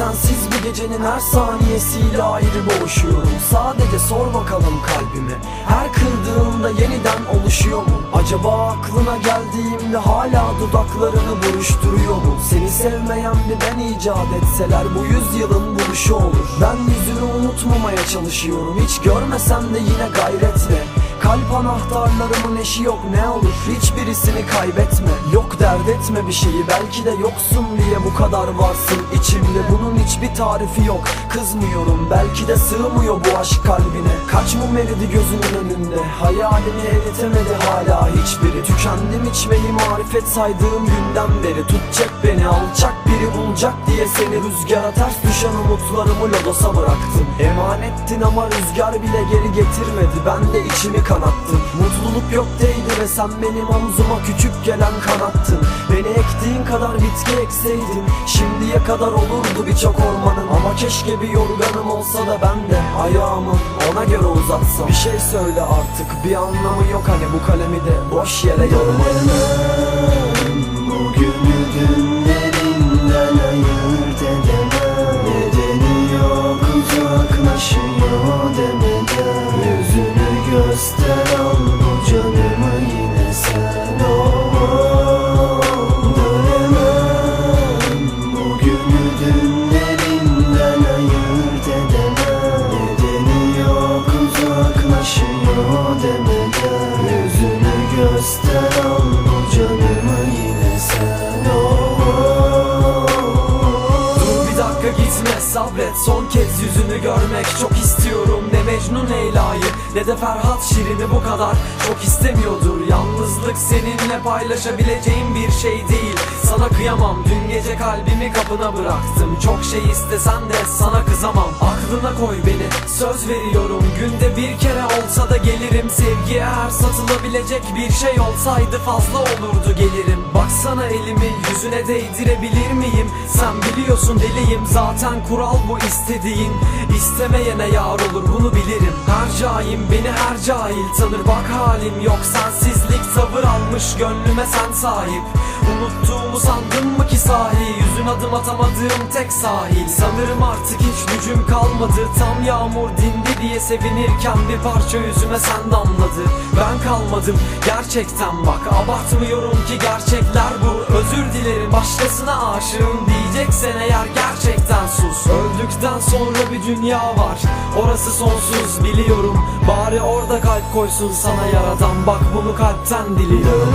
sensiz bir gecenin her saniyesiyle ayrı boğuşuyorum Sadece sor bakalım kalbime Her kırdığımda yeniden oluşuyor mu? Acaba aklına geldiğimde hala dudaklarını buruşturuyor mu? Seni sevmeyen bir ben icat etseler bu yüzyılın buluşu olur Ben yüzünü unutmamaya çalışıyorum Hiç görmesem de yine gayretle Kalp anahtarlarımın eşi yok ne olur? Hiçbirisini kaybetme. Yok dert etme bir şeyi belki de yoksun diye bu kadar varsın. İçimde Bunun hiçbir tarifi yok. Kızmıyorum belki de sığmıyor bu aşk kalbine. Kaç mum eridi gözünün önünde Hayalini eritemedi hala hiçbiri. Tükendim içmeyi marifet saydığım günden beri. Tutacak beni alçak biri bulacak diye seni Rüzgara ters düşen umutlarımı lodosa bıraktım. Emanettin ama rüzgar bile geri getirmedi. Ben de içimi kanattım Mutluluk yok değildi ve sen benim omzuma küçük gelen kanattın. Beni ektiğin kadar bitki ekseydin Şimdiye kadar olurdu birçok ormanın. Ama keşke bir yorganım olsa da ben de ayağımı ona göre uzatsam. Bir şey söyle artık bir anlamı yok. Hani bu kalemi de boş yere yorma. Bugünü Al bu canımı yine sen oh, Dönemem Bugünü dünlerinden ayırt edemem. Nedeni yok uzaklaşıyor demeden. Yüzünü göster al bu canımı yine sen oh, Dur bir dakika gitme sabret. Son kez görmek çok istiyorum. Ne Mecnun Leyla'yı ne de Ferhat Şirin'i bu kadar çok istemiyordur. Yalnızlık seninle paylaşabileceğim bir şey değil Sana kıyamam. Dün gece kalbimi kapına bıraktım. Çok şey istesen de sana kızamam. Aklına koy beni söz veriyorum. Günde bir kere olsa da gelirim. Sevgi eğer satılabilecek bir şey olsaydı fazla olurdu gelirim. Baksana elimi yüzüne değdirebilir miyim? Sen biliyorsun deliyim. Zaten kural bu istediğin. İstemeyene yar olur bunu bilirim. Her cahim beni her cahil tanır. Bak halim yok sensizlik tavır almış. Gönlüme sen sahip Unuttuğumu sandın mı ki sahi? Yüzün adım atamadığım tek sahil. Sanırım artık hiç gücüm kalmadı. Tam yağmur dindi diye sevinirken Bir parça yüzüme sen damladı Ben kalmadım gerçekten. Bak Abartmıyorum ki gerçekler bu. Özür dilerim başkasına aşığım Diyeceksen eğer gerçekten sus. Öldükten sonra bir dünya var. Orası sonsuz biliyorum. Bari orada kalp koysun sana yaradan. Bak bunu kalpten diliyorum